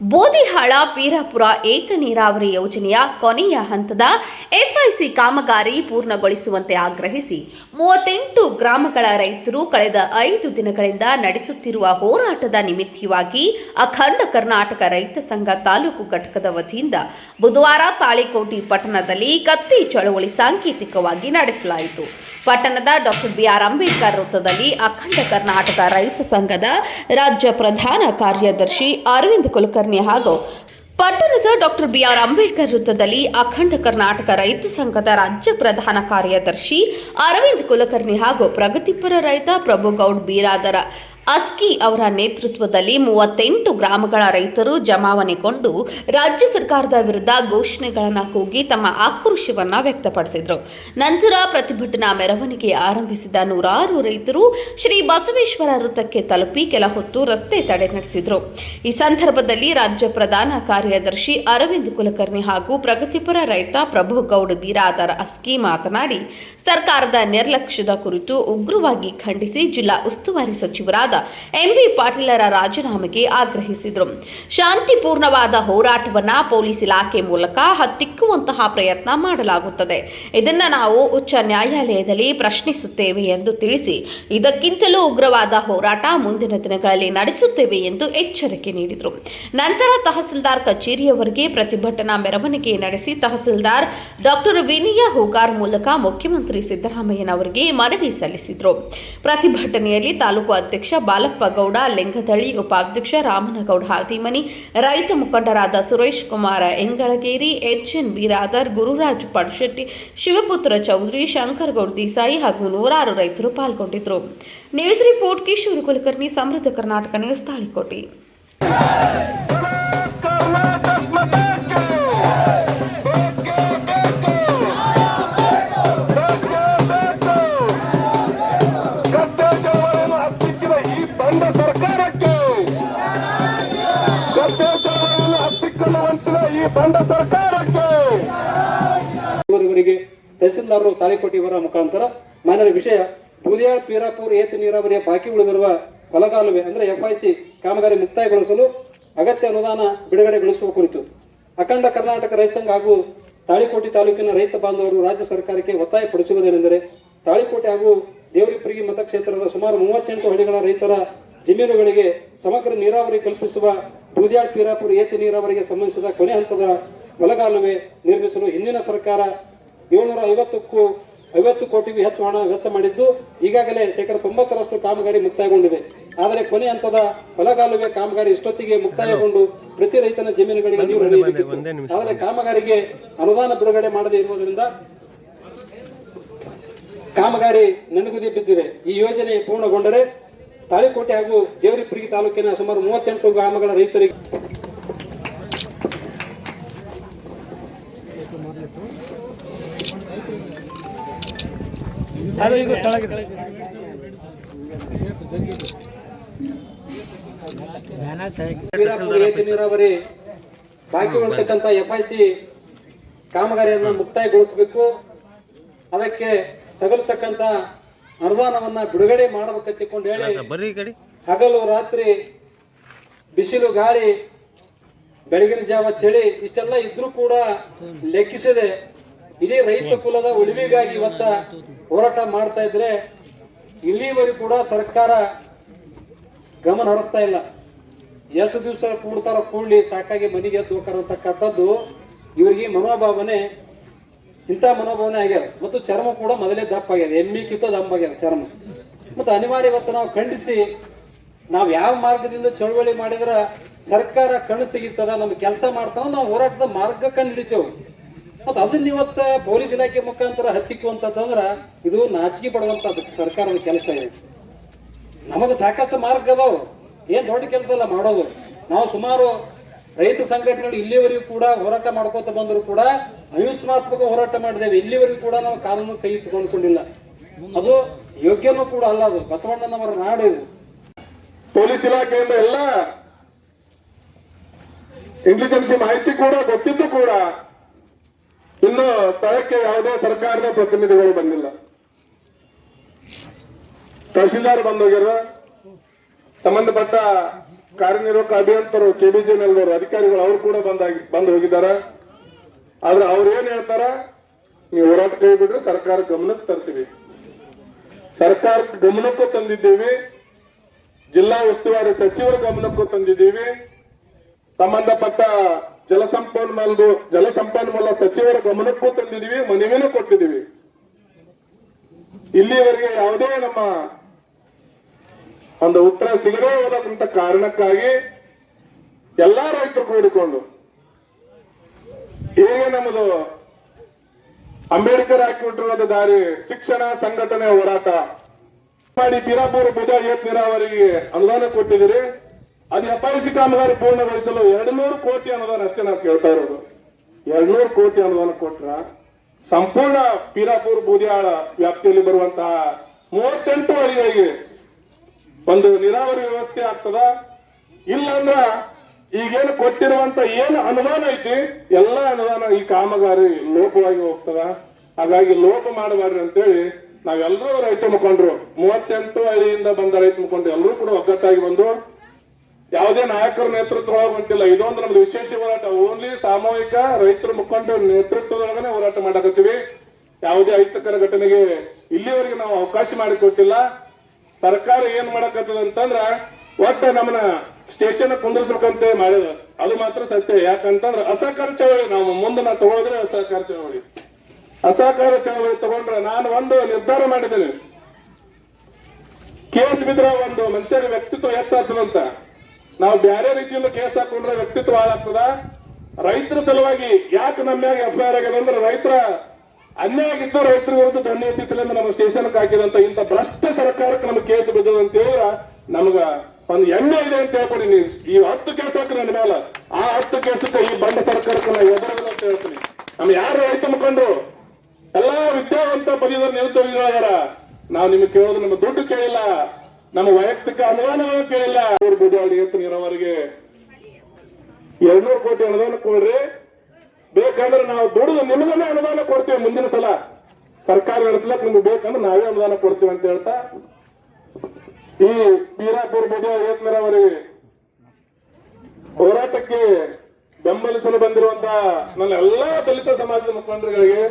ಬೋದಿಹಾಳ, ಪೀರಾಪುರ, ಏತ ನೀರಾವರಿ ಯೋಜನೆಯ ಕೊನೆಯ ಹಂತದ ಎಫ್ಐಸಿ ಕಾಮಗಾರಿ ಪೂರ್ಣಗೊಳಿಸುವಂತೆ ಆಗ್ರಹಿಸಿ ಮೂವತ್ತೆಂಟು ಗ್ರಾಮಗಳ ರೈತರು ಕಳೆದ ಐದು ದಿನಗಳಿಂದ ನಡೆಸುತ್ತಿರುವ ಹೋರಾಟದ ನಿಮಿತ್ತವಾಗಿ ಅಖಂಡ ಕರ್ನಾಟಕ ರೈತ ಸಂಘ ತಾಲೂಕು ಘಟಕದ ವತಿಯಿಂದ ಬುಧವಾರ ತಾಳಿಕೋಟಿ ಪಟ್ಟಣದಲ್ಲಿ ಕತ್ತಿ ಚಳವಳಿ ಸಾಂಕೇತಿಕವಾಗಿ ನಡೆಸಲಾಯಿತು. ಪಟ್ಟಣದ ಡಾಕ್ಟರ್ ಬಿ ಆರ್ ಅಂಬೇಡ್ಕರ್ ವೃತ್ತದಲ್ಲಿ ಅಖಂಡ ಕರ್ನಾಟಕ ರೈತ ಸಂಘದ ರಾಜ್ಯ ಪ್ರಧಾನ ಕಾರ್ಯದರ್ಶಿ ಅರವಿಂದ್ ಕುಲಕರ್ಣಿ ಹಾಗೂ ಪಟ್ಟಣದ ಡಾಕ್ಟರ್ ಬಿ ಆರ್ ಅಂಬೇಡ್ಕರ್ ವೃತ್ತದಲ್ಲಿ ಅಖಂಡ ಕರ್ನಾಟಕ ರೈತ ಸಂಘದ ರಾಜ್ಯ ಪ್ರಧಾನ ಕಾರ್ಯದರ್ಶಿ ಅರವಿಂದ್ ಕುಲಕರ್ಣಿ ಹಾಗೂ ಪ್ರಗತಿಪರ ರೈತ ಪ್ರಭುಗೌಡ್ ಬೀರಾದರ ಅಸ್ಕಿ ಅವರ ನೇತೃತ್ವದಲ್ಲಿ ಮೂವತ್ತೆಂಟು ಗ್ರಾಮಗಳ ರೈತರು ಜಮಾವಣೆಗೊಂಡು ರಾಜ್ಯ ಸರ್ಕಾರದ ವಿರುದ್ಧ ಘೋಷಣೆಗಳನ್ನು ಕೂಗಿ ತಮ್ಮ ಆಕ್ರೋಶವನ್ನ ವ್ಯಕ್ತಪಡಿಸಿದರು. ನಂತರ ಪ್ರತಿಭಟನಾ ಮೆರವಣಿಗೆ ಆರಂಭಿಸಿದ ನೂರಾರು ರೈತರು ಶ್ರೀ ಬಸವೇಶ್ವರ ವೃತ್ತಕ್ಕೆ ತಲುಪಿ ಕೆಲ ಹೊತ್ತು ರಸ್ತೆ ತಡೆ ನಡೆಸಿದರು. ಈ ಸಂದರ್ಭದಲ್ಲಿ ರಾಜ್ಯ ಪ್ರಧಾನ ಕಾರ್ಯದರ್ಶಿ ಅರವಿಂದ್ ಕುಲಕರ್ಣಿ ಹಾಗೂ ಪ್ರಗತಿಪರ ರೈತ ಪ್ರಭು ಗೌಡ ಬೀರಾದರ ಅಸ್ಕಿ ಮಾತನಾಡಿ, ಸರ್ಕಾರದ ನಿರ್ಲಕ್ಷ್ಯದ ಕುರಿತು ಉಗ್ರವಾಗಿ ಖಂಡಿಸಿ ಜಿಲ್ಲಾ ಉಸ್ತುವಾರಿ ಸಚಿವರಾದ ಎಂಬಿ ಪಾಟೀಲರ ರಾಜೀನಾಮೆಗೆ ಆಗ್ರಹಿಸಿದರು. ಶಾಂತಿಪೂರ್ಣವಾದ ಹೋರಾಟವನ್ನ ಪೊಲೀಸ್ ಇಲಾಖೆ ಮೂಲಕ ಹತ್ತಿಕ್ಕುವಂತಹ ಪ್ರಯತ್ನ ಮಾಡಲಾಗುತ್ತದೆ. ಇದನ್ನ ನಾವು ಉಚ್ಚ ನ್ಯಾಯಾಲಯದಲ್ಲಿ ಪ್ರಶ್ನಿಸುತ್ತೇವೆ ಎಂದು ತಿಳಿಸಿ, ಇದಕ್ಕಿಂತಲೂ ಉಗ್ರವಾದ ಹೋರಾಟ ಮುಂದಿನ ದಿನಗಳಲ್ಲಿ ನಡೆಸುತ್ತೇವೆ ಎಂದು ಎಚ್ಚರಿಕೆ ನೀಡಿದರು. ನಂತರ ತಹಸೀಲ್ದಾರ್ ಕಚೇರಿಯವರೆಗೆ ಪ್ರತಿಭಟನಾ ಮೆರವಣಿಗೆ ನಡೆಸಿ ತಹಸೀಲ್ದಾರ್ ಡಾಕ್ಟರ್ ವಿನಯ ಹೂಗಾರ್ ಮೂಲಕ ಮುಖ್ಯಮಂತ್ರಿ ಸಿದ್ದರಾಮಯ್ಯನವರಿಗೆ ಮನವಿ ಸಲ್ಲಿಸಿದರು. ಪ್ರತಿಭಟನೆಯಲ್ಲಿ ತಾಲೂಕು ಅಧ್ಯಕ್ಷ ಬಾಲಪ್ಪ ಗೌಡ ಲಿಂಗದಳಿ ಉಪಾಧ್ಯಕ್ಷ ರಾಮನಗೌಡ ಹಾದಿಮನಿ, ರೈತ ಮುಖಂಡರಾದ ಸುರೇಶ್ ಕುಮಾರ ಎಂಗಳಗೇರಿ, ಎಚ್ಎನ್ ಬಿರಾದರ್ ಗುರುರಾಜ್ ಪಡ್ಶೆಟ್ಟಿ, ಶಿವಪುತ್ರ ಚೌಧರಿ ಶಂಕರ್ ಗೌಡ್ ದೇಸಾಯಿ ಹಾಗೂ ನೂರಾರು ರೈತರು ಪಾಲ್ಗೊಂಡಿದ್ದರು. ನ್ಯೂಸ್ ರಿಪೋರ್ಟ್ ಕಿಶೋರ್ ಕುಲಕರ್ಣಿ, ಸಮೃದ್ಧ ಕರ್ನಾಟಕ ನ್ಯೂಸ್ ತಾಳಿಕೋಟೆ. ಈ ಬಂದ ಸರ್ಕಾರಕ್ಕೆ. ಇವರಿಗೆ ತಹಸೀಲ್ದಾರರು ತಾಳಿಕೋಟಿ ಇವರ ಮುಖಾಂತರ ಮಾನ್ಯರ ವಿಷಯ ಬೂದಿಯಾಳ್ ಪೀರಾಪುರ್, ಏತ ನೀರಾವರಿಯ ಬಾಕಿ ಉಳಿದಿರುವ ಹೊಲಗಾಲುವೆ ಅಂದ್ರೆ ಎಫ್ಐಸಿ ಕಾಮಗಾರಿ ಮುಕ್ತಾಯಗೊಳಿಸಲು ಅಗತ್ಯ ಅನುದಾನ ಬಿಡುಗಡೆಗೊಳಿಸುವ ಕುರಿತು ಅಖಂಡ ಕರ್ನಾಟಕ ರೈತ ಸಂಘ ಹಾಗೂ ತಾಳಿಕೋಟೆ ತಾಲೂಕಿನ ರೈತ ಬಾಂಧವರು ರಾಜ್ಯ ಸರ್ಕಾರಕ್ಕೆ ಒತ್ತಾಯಪಡಿಸುವುದೇನೆಂದರೆ ತಾಳಿಕೋಟೆ ಹಾಗೂ ದೇವರಿಪುರಗಿ ಮತಕ್ಷೇತ್ರದ ಸುಮಾರು ಮೂವತ್ತೆಂಟು ಹಳ್ಳಿಗಳ ರೈತರ ಜಮೀನುಗಳಿಗೆ ಸಮಗ್ರ ನೀರಾವರಿ ಕಲ್ಪಿಸುವ ಬೂದಿಯಾಳ್ ಪೀರಾಪುರ ಏತ ನೀರಾವರಿಗೆ ಸಂಬಂಧಿಸಿದ ಕೊನೆ ಹಂತದ ಒಳಗಾಲುವೆ ನಿರ್ಮಿಸಲು ಹಿಂದಿನ ಸರ್ಕಾರ ಏಳ್ನೂರ ಐವತ್ತಕ್ಕೂ ಐವತ್ತು ಕೋಟಿಗೂ ಹೆಚ್ಚು ಹಣ ವೆಚ್ಚ ಮಾಡಿದ್ದು ಈಗಾಗಲೇ ಶೇಕಡ ತೊಂಬತ್ತರಷ್ಟು ಕಾಮಗಾರಿ ಮುಕ್ತಾಯಗೊಂಡಿದೆ. ಆದರೆ ಕೊನೆ ಹಂತದ ಹೊಲಗಾಲುವೆ ಕಾಮಗಾರಿ ಇಷ್ಟೊತ್ತಿಗೆ ಮುಕ್ತಾಯಗೊಂಡು ಪ್ರತಿ ರೈತನ ಜಮೀನುಗಳಿಗೆ ನೀರು. ಆದರೆ ಕಾಮಗಾರಿಗೆ ಅನುದಾನ ಬಿಡುಗಡೆ ಮಾಡದೇ ಇರುವುದರಿಂದ ಕಾಮಗಾರಿ ನನಗುದಿ ಬಿದ್ದಿದೆ. ಈ ಯೋಜನೆ ಪೂರ್ಣಗೊಂಡರೆ ತಾಳಿಕೋಟೆ ಹಾಗೂ ದೇವರಿಪುರಿ ತಾಲೂಕಿನ ಸುಮಾರು ಮೂವತ್ತೆಂಟು ಗ್ರಾಮಗಳ ರೈತರಿಗೆ ನೀರಾವರಿ ಬಾಕಿ ಐ ಎಫ್ಐಸಿ ಕಾಮಗಾರಿಯನ್ನು ಮುಕ್ತಾಯಗೊಳಿಸಬೇಕು. ಅದಕ್ಕೆ ತಗಲ್ತಕ್ಕಂತ ಅನುದಾನವನ್ನ ಬಿಡುಗಡೆ ಮಾಡಬೇಕಂತಿಕೊಂಡು ಹೇಳಿ ಬರ್ರಿ ಕಡೆ. ಹಗಲು ರಾತ್ರಿ ಬಿಸಿಲು ಗಾಳಿ ಬೆಳಗಿನ ಜಾವ ಚಳಿ ಇಷ್ಟೆಲ್ಲ ಇದ್ರೂ ಕೂಡ ಲೆಕ್ಕಿಸದೆ ಇದೇ ರೈತ ಕುಲದ ಉಳಿವಿಗಾಗಿ ಇವತ್ತ ಹೋರಾಟ ಮಾಡ್ತಾ ಇದ್ರೆ ಇಲ್ಲಿವರೆಗೂ ಕೂಡ ಸರ್ಕಾರ ಗಮನ ಹರಿಸ್ತಾ ಇಲ್ಲ. ಎಷ್ಟು ದಿವಸ ಕೂಡ್ತಾರ ಕೂಡ್ಲಿ ಸಾಕಾಗಿ ಮನೆಗೆ ಎದ್ದು ಹೋಗ್ತಾರಂತಕ್ಕಂಥದ್ದು ಇವರಿಗೆ ಮನೋಭಾವನೆ ಇಂಥ ಮನೋಭಾವನೆ ಆಗ್ಯದ. ಮತ್ತು ಚರ್ಮ ಕೂಡ ಮೊದಲೇ ದಪ್ಪ ಆಗ್ಯದ. ಎಮ್ಮಿ, ಕಿತ್ತ ದಪ್ಪ ಆಗ್ಯದ ಚರ್ಮ. ಮತ್ತು ಅನಿವಾರ್ಯ ಇವತ್ತು ನಾವು ಖಂಡಿಸಿ, ನಾವು ಯಾವ ಮಾರ್ಗದಿಂದ ಚಳವಳಿ ಮಾಡಿದ್ರ ಸರ್ಕಾರ ಕಣ್ಣು ತೆಗಿತದ ನಮ್ಗೆ ಕೆಲಸ ಮಾಡ್ತಾವ ನಾವು ಹೋರಾಟದ ಮಾರ್ಗ ಕಂಡು ಹಿಡಿತೇವೆ ಮತ್ತು ಅದನ್ನ ಇವತ್ತ ಪೊಲೀಸ್ ಇಲಾಖೆ ಮುಖಾಂತರ ಹತ್ತಿಕ್ಕುವಂತಂದ್ರ ಇದು ನಾಚಿಕೆ ಪಡುವಂತದ್ದು ಸರ್ಕಾರದ ಕೆಲಸ ಇದೆ. ನಮಗೆ ಸಾಕಷ್ಟು ಮಾರ್ಗ ಅದಾವ. ಏನ್ ದೊಡ್ಡ ಕೆಲಸ ಅಲ್ಲ, ಮಾಡೋದು. ನಾವು ಸುಮಾರು ರೈತ ಸಂಘಟನೆಗಳು ಇಲ್ಲಿವರೆಗೂ ಕೂಡ ಹೋರಾಟ ಮಾಡ್ಕೋತ ಬಂದರೂ ಕೂಡ ಅಹಿಂಸಾತ್ಮಕ ಹೋರಾಟ ಮಾಡಿದ್ದೇವೆ. ಇಲ್ಲಿವರೆಗೂ ಕೂಡ ನಾವು ಕಾನೂನು ಕೈ ತಗೊಂಡ್ಕೊಂಡಿಲ್ಲ ಅದು ಯೋಗ್ಯನೂ ಕೂಡ ಅಲ್ಲ ಅದು. ಬಸವಣ್ಣನವರ ನಾಡು ಪೊಲೀಸ್ ಇಲಾಖೆಯಿಂದ ಎಲ್ಲ ಇಂಟೆಲಿಜೆನ್ಸಿ ಮಾಹಿತಿ ಕೂಡ ಗೊತ್ತಿದ್ದು ಕೂಡ ಇನ್ನು ಸ್ಥಳಕ್ಕೆ ಯಾವುದೇ ಸರ್ಕಾರದ ಪ್ರತಿನಿಧಿಗಳು ಬಂದಿಲ್ಲ. ತಹಶೀಲ್ದಾರ್ ಬಂದೋಗ್ಯಾರ. ಸಂಬಂಧಪಟ್ಟ ಕಾರ್ಯನಿರ್ವಾಹಕ ಅಭಿಯಂತರು ಕೆಬಿಜೆ ಮೇಲ್ದವರು ಅಧಿಕಾರಿಗಳು ಅವರು ಕೂಡ ಬಂದಾಗಿ, ಬಂದು ಹೋಗಿದ್ದಾರೆ. ಆದ್ರೆ ಅವ್ರು ಏನ್ ಹೇಳ್ತಾರ? ನೀವು ಹೋರಾಟ ಕೈ ಬಿಟ್ರೆ ಸರ್ಕಾರ ಗಮನಕ್ಕೆ ತರ್ತೀವಿ. ಸರ್ಕಾರ ಗಮನಕ್ಕೂ ತಂದಿದ್ದೀವಿ. ಜಿಲ್ಲಾ ಉಸ್ತುವಾರಿ ಸಚಿವರ ಗಮನಕ್ಕೂ ತಂದಿದ್ದೀವಿ. ಸಂಬಂಧಪಟ್ಟ ಜಲಸಂಪನ್ಮೂಲ ಜಲಸಂಪನ್ಮೂಲ ಸಚಿವರ ಗಮನಕ್ಕೂ ತಂದಿದ್ದೀವಿ, ಮನವಿನೂ ಕೊಟ್ಟಿದ್ದೀವಿ. ಇಲ್ಲಿವರೆಗೆ ಯಾವುದೇ ನಮ್ಮ ಒಂದು ಉತ್ತರ ಸಿಗದೇ ಹೋದಂತ ಕಾರಣಕ್ಕಾಗಿ ಎಲ್ಲಾ ರೈತರು ಕೂಡಿಕೊಂಡು ಹೇಗೆ ನಮ್ಮದು ಅಂಬೇಡ್ಕರ್ ಹಾಕಿಬಿಟ್ಟಿರೋದು ದಾರಿ ಶಿಕ್ಷಣ ಸಂಘಟನೆ ಹೋರಾಟ ಮಾಡಿ ಬಿರಾಪುರ ಬುಧ ಏತ್ ನೀರಾವರಿಗೆ ಅನುದಾನ ಕೊಟ್ಟಿದ್ದೀರಿ. ಅದು ಎಫ್ಐಸಿ ಕಾಮಗಾರಿ ಪೂರ್ಣಗೊಳಿಸಲು ಎರಡು ನೂರು ಕೋಟಿ ಅನುದಾನ ಅಷ್ಟೇ ನಾವು ಕೇಳ್ತಾ ಇರೋದು. ಎರಡು ನೂರು ಕೋಟಿ ಅನುದಾನ ಕೊಟ್ರ ಸಂಪೂರ್ಣ ಪೀರಾಪುರ ಬೂದಿಯಾಳ ವ್ಯಾಪ್ತಿಯಲ್ಲಿ ಬರುವಂತಹ ಮೂವತ್ತೆಂಟು ಹಳ್ಳಿಗಳಿಗೆ ಒಂದು ನೀರಾವರಿ ವ್ಯವಸ್ಥೆ ಆಗ್ತದ? ಇಲ್ಲಂದ್ರ ಈಗೇನು ಕೊಟ್ಟಿರುವಂತ ಏನು ಅನುದಾನ ಐತಿ? ಎಲ್ಲ ಅನುದಾನ ಈ ಕಾಮಗಾರಿ ಲೋಪವಾಗಿ ಹೋಗ್ತದ. ಹಾಗಾಗಿ ಲೋಪ ಮಾಡಬಾರ್ರಿ ಅಂತೇಳಿ ನಾವೆಲ್ಲರೂ ರೈತ ಮುಖಂಡರು, ಮೂವತ್ತೆಂಟು ಹಳ್ಳಿಯಿಂದ ಬಂದ ರೈತ ಮುಖಂಡರು ಎಲ್ಲರೂ ಕೂಡ ಒಗ್ಗಟ್ಟಾಗಿ ಬಂದು ಯಾವುದೇ ನಾಯಕರ ನೇತೃತ್ವ ಹೊಂಟಿಲ್ಲ ಇದೊಂದು ನಮ್ದು ವಿಶೇಷ ಹೋರಾಟ. ಓನ್ಲಿ ಸಾಮೂಹಿಕ ರೈತರ ಮುಖಂಡ ನೇತೃತ್ವದೊಳಗನೆ ಹೋರಾಟ ಮಾಡಕತ್ತೀವಿ. ಯಾವುದೇ ಅಹಿತಕರ ಘಟನೆಗೆ ಇಲ್ಲಿವರೆಗೆ ನಾವು ಅವಕಾಶ ಮಾಡಿಕೊಟ್ಟಿಲ್ಲ. ಸರ್ಕಾರ ಏನ್ ಮಾಡಕತ್ತದ ಅಂತಂದ್ರ ಒಟ್ಟ ನಮ್ಮನ್ನ ಸ್ಟೇಷನ್ ಕುಂದಿರ್ಸ್ಬೇಕಂತ ಮಾಡಿದ. ಅದು ಮಾತ್ರ ಸತ್ಯ. ಯಾಕಂತಂದ್ರ ಅಸಹಕಾರ ಚಳವಳಿ ನಾವು ಮುಂದೆ ನಾ ತಗೊಳಿದ್ರೆ ಅಸಹಕಾರ ಚಳವಳಿ. ಅಸಹಕಾರ ಚಳವಳಿ ತಗೊಂಡ್ರೆ ನಾನು ಒಂದು ನಿರ್ಧಾರ ಮಾಡಿದ್ದೇನೆ. ಕೇಸ್ ಬಿದ್ರೆ ಒಂದು ಮನುಷ್ಯರ ವ್ಯಕ್ತಿತ್ವ ಹೆಚ್ಚಾಗ್ತದಂತ ನಾವು ಬೇರೆ ರೀತಿಯಿಂದ ಕೇಸ್ ಹಾಕೊಂಡ್ರೆ ವ್ಯಕ್ತಿತ್ವ ಹಾಳಾಗ್ತದ? ರೈತರ ಸಲುವಾಗಿ ಯಾಕೆ ನಮ್ಮ ಎಫ್ಐಆರ್ ಆಗಿದೆ ಅಂದ್ರೆ ರೈತರ ಅನ್ಯಾಯ ಆಗಿದ್ದು ರೈತರ ವಿರುದ್ಧ ದಂಡ ಎತ್ತಿಸಲೆಂದು ನಮ್ಮ ಸ್ಟೇಷನ್ ಹಾಕಿದಂತ ಇಂಥ ಭ್ರಷ್ಟ ನಮ್ಗೆ ಕೇಸ್ ಬಿದ್ದದ ಅಂತ ಹೇಳಿದ್ರ ನಮ್ಗ ಒಂದು ಎಣ್ಣೆ ಇದೆ ಅಂತ ಹೇಳ್ಕೊಡಿ ನೀವು ಈ ಹತ್ತು ಕೇಸ್ ಹಾಕಿ ನನ್ನ ಮೇಲೆ. ಆ ಹತ್ತು ಕೇಸಕ್ಕೆ ಈ ಬಂಡ ಸರ್ಕಾರಕ್ಕೆ ನಾವು ಎದುರಿಲ್ಲ ಅಂತ ಹೇಳ್ತೀನಿ. ನಮ್ಮ ಯಾರು ರೈತ ಮುಖಂಡ್ರು? ಎಲ್ಲಾ ವಿದ್ಯಾವಂತ ಪದವೀಧರ ನಿರುದ್ಯೋಗಿಗಳಾಗ್ಯಾರ ನಾವು ನಿಮ್ಗೆ ಕೇಳೋದು ನಮ್ಮ ದುಡ್ಡು ಕೇಳಿಲ್ಲ. ನಮ್ಮ ವೈಯಕ್ತಿಕ ಅನುದಾನಗಳು ಕೇಳಿಲ್ಲ. ಅವ್ರ ಎತ್ತು ನೀರಾವರಿಗೆ. ಎರಡ್ನೂರು ಕೋಟಿ ಅನುದಾನ ಕೊಡ್ರಿ. ಬೇಕಂದ್ರೆ ನಾವು ದುಡಿದು ನಿಮಗನೇ ಅನುದಾನ ಕೊಡ್ತೀವಿ ಮುಂದಿನ ಸಲ. ಸರ್ಕಾರ ನಡೆಸ್ಲಕ್ ನಿಮ್ಗೆ ಬೇಕಂದ್ರೆ ನಾವೇ ಅನುದಾನ ಕೊಡ್ತೀವಿ ಅಂತ ಹೇಳ್ತಾ ಈ ಬೀರಾಪುರ ಬುದ್ಧಿ ಏತ್ ನೀರಾವರಿ ಹೋರಾಟಕ್ಕೆ ಬೆಂಬಲಿಸಲು ಬಂದಿರುವಂತಹ ನನ್ನ ಎಲ್ಲಾ ದಲಿತ ಸಮಾಜದ ಮುಖಂಡರುಗಳಿಗೆ